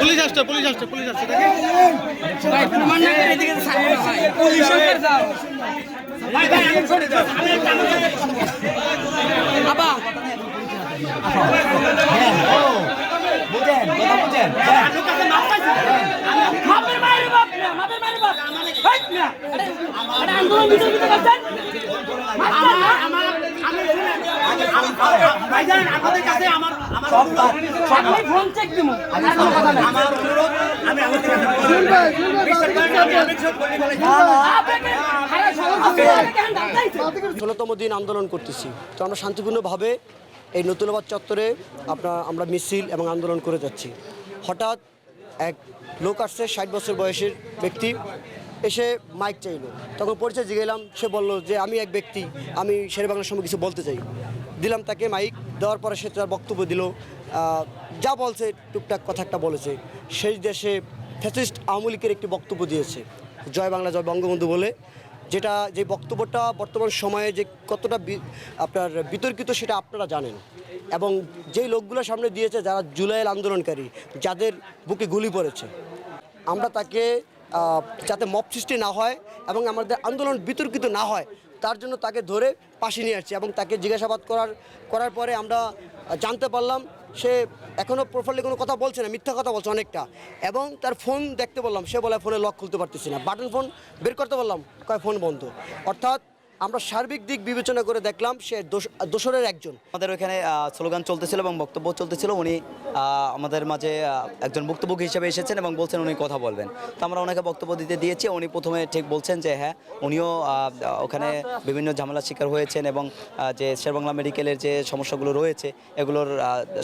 Police আসছে police আসছে police আসছে আন্দোলন ষোলোতম দিন আন্দোলন করতেছি। তো আমরা শান্তিপূর্ণভাবে এই নতুনবাদ চত্বরে আপনার, আমরা মিছিল এবং আন্দোলন করে যাচ্ছি। হঠাৎ এক লোক আসছে, ষাট বছর বয়সের ব্যক্তি। এসে মাইক চাইলো। তখন পরিচয় জিগেলাম সে বলল যে, আমি এক ব্যক্তি, আমি শের বাংলার সম্পর্কে কিছু বলতে চাই। দিলাম তাকে মাইক দেওয়ার পরে সে তার বক্তব্য দিল। যা বলছে, টুকটাক কথা একটা বলেছে। সেই দেশে ফ্যাসিস্ট আওয়ামী লীগের একটি বক্তব্য দিয়েছে, জয় বাংলা, জয় বঙ্গবন্ধু বলে। যেটা, যে বক্তব্যটা বর্তমান সময়ে যে কতটা আপনার বিতর্কিত, সেটা আপনারা জানেন। এবং যেই লোকগুলো সামনে দিয়েছে, যারা জুলাইয়ের আন্দোলনকারী, যাদের বুকে গুলি পড়েছে, আমরা তাকে যাতে মপ সৃষ্টি না হয় এবং আমাদের আন্দোলন বিতর্কিত না হয়, তার জন্য তাকে ধরে পাশে নিয়ে আসছি এবং তাকে জিজ্ঞাসাবাদ করার করার পরে আমরা জানতে পারলাম, সে এখনও প্রপারলি কোনো কথা বলছে না, মিথ্যা কথা বলছে অনেকটা এবং তার ফোন দেখতে বললাম, সে বলে ফোনে লক খুলতে পারতেছি না। বাটন ফোন বের করতে বললাম, কয় ফোন বন্ধ? অর্থাৎ আমরা সার্বিক দিক বিবেচনা করে দেখলাম সে দোসরের একজন। আমাদের ওখানে স্লোগান চলতেছিল এবং বক্তব্য চলতেছিল। উনি আমাদের মাঝে একজন বক্তব্য হিসেবে এসেছেন এবং বলছেন উনি কথা বলবেন। তো আমরা ওনাকে বক্তব্য দিতে দিয়েছি। উনি প্রথমে ঠিক বলছেন যে হ্যাঁ উনিও ওখানে বিভিন্ন ঝামেলার শিকার হয়েছেন এবং যে শেরবাংলা মেডিকেলের যে সমস্যাগুলো রয়েছে, এগুলোর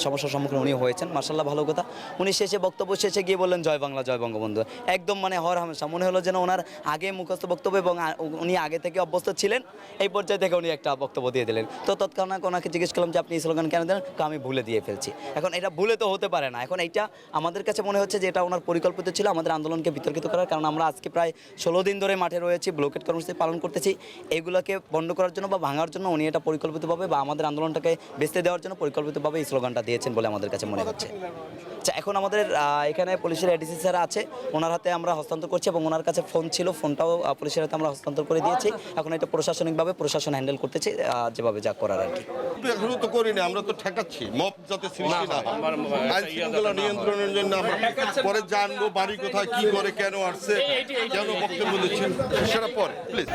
সমস্যার সম্মুখীন উনি হয়েছেন। মার্শাল্লাহ ভালো কথা। উনি শেষে বক্তব্য শেষে গিয়ে বললেন, জয় বাংলা, জয় বঙ্গবন্ধু। একদম মানে হর হামেশা। মনে হলো যেন ওনার আগে মুখস্থ বক্তব্য এবং উনি আগে থেকে অভ্যস্ত ছিলেন। এই পর্যায়ে থেকে উনি একটা বক্তব্য দিয়ে দিলেন। তো তৎক্ষণাৎ ওনাকে জিজ্ঞেস করলাম যে, আপনি এই স্লোগান কেন তো আমি ভুলে দিয়ে ফেলছি। এখন এটা ভুলে তো হতে পারে না। এখন এইটা আমাদের কাছে মনে হচ্ছে যে, এটা ওনার পরিকল্পিত ছিল। আমাদের আন্দোলনকে বিতর্কিত করার কারণ আমরা আজকে প্রায় ষোলো দিন ধরে মাঠে রয়েছি, ব্লকেট কর্মসূচি পালন করতেছি। এগুলোকে বন্ধ করার জন্য বা ভাঙার জন্য উনি এটা পরিকল্পিতভাবে বা আমাদের আন্দোলনটাকে বেচতে দেওয়ার জন্য পরিকল্পিতভাবে এই স্লোগানটা দিয়েছেন বলে আমাদের কাছে মনে হচ্ছে। আচ্ছা এখন আমাদের এখানে পুলিশের এডিসি স্যার আছে। ওনার হাতে আমরা হস্তান্তর করছি এবং ওনার কাছে ফোন ছিল ফোনটাও পুলিশের হাতে আমরা হস্তান্তর করে দিয়েছি। এখন এটা প্রশাসনিকভাবে প্রশাসন হ্যান্ডেল করতেছে আহ, যেভাবে যা করার আর কি। এখনও তো করিনি আমরা তো ঠেকাচ্ছি। মব যাতে সৃষ্টি না আইন শৃঙ্খলা নিয়ন্ত্রণের জন্য আমরা পরে জানব বাড়ি কোথায় কি করে কেন আসছে কেন বক্তব্য দিচ্ছেন। সেটা পরে প্লিজ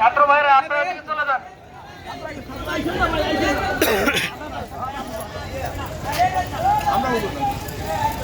ছাত্র ভাইরা যান